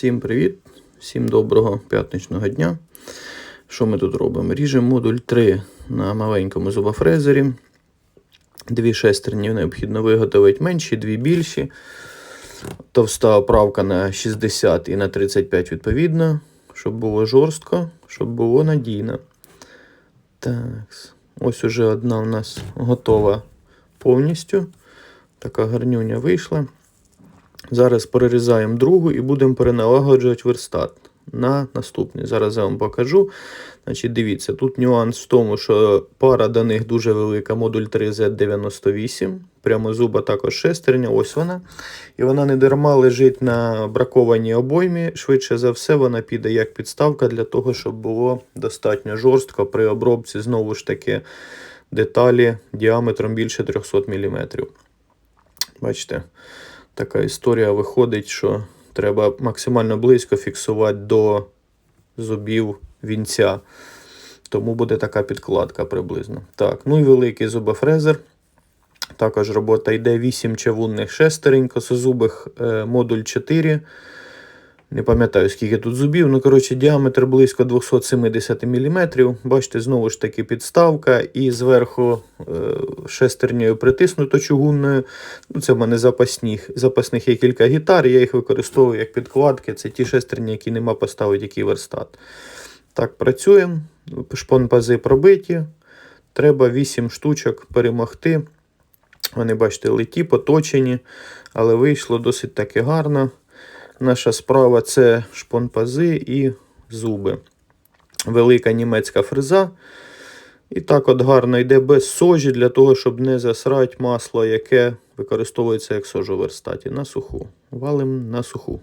Всім привіт, всім доброго п'ятничного дня. Що ми тут робимо? Ріжемо модуль 3 на маленькому зубофрезері. Дві шестерні необхідно виготовити менші, дві більші. Товста оправка на 60 і на 35 відповідно, щоб було жорстко, щоб було надійно. Так, ось уже одна у нас готова повністю. Така гарнюня вийшла. Зараз перерізаємо другу і будемо переналагоджувати верстат на наступний. Зараз я вам покажу. Значить, Дивіться, тут нюанс в тому, що пара до них дуже велика, модуль 3Z98. Прямо зуба також шестерня, ось вона. І вона не дарма лежить на бракованій обоймі. Швидше за все, вона піде як підставка для того, щоб було достатньо жорстко при обробці, знову ж таки, деталі діаметром більше 300 мм. Бачите? Така історія виходить, що треба максимально близько фіксувати до зубів вінця. Тому буде така підкладка приблизно. Так, ну і великий зубофрезер. Також робота йде 8 чавунних шестерень, косозубих е, модуль 4. Не пам'ятаю, скільки тут зубів. Ну, коротше, діаметр близько 270 мм. Бачите, знову ж таки підставка, і зверху е, шестернею притиснуто чугунною. Ну, Це в мене запасних. Запасних є кілька гітар, я їх використовую як підкладки. Це ті шестерні, які нема поставити, який верстат. Так, працюємо. Шпонпази пробиті. Треба 8 штучок перемогти. Вони, бачите, леті, поточені, але вийшло досить таки гарно. Наша справа це шпонпази і зуби. Велика німецька фреза. І так от гарно йде без сожі, для того, щоб не засрати масло, яке використовується як сожу верстаті. На суху. Валим на суху.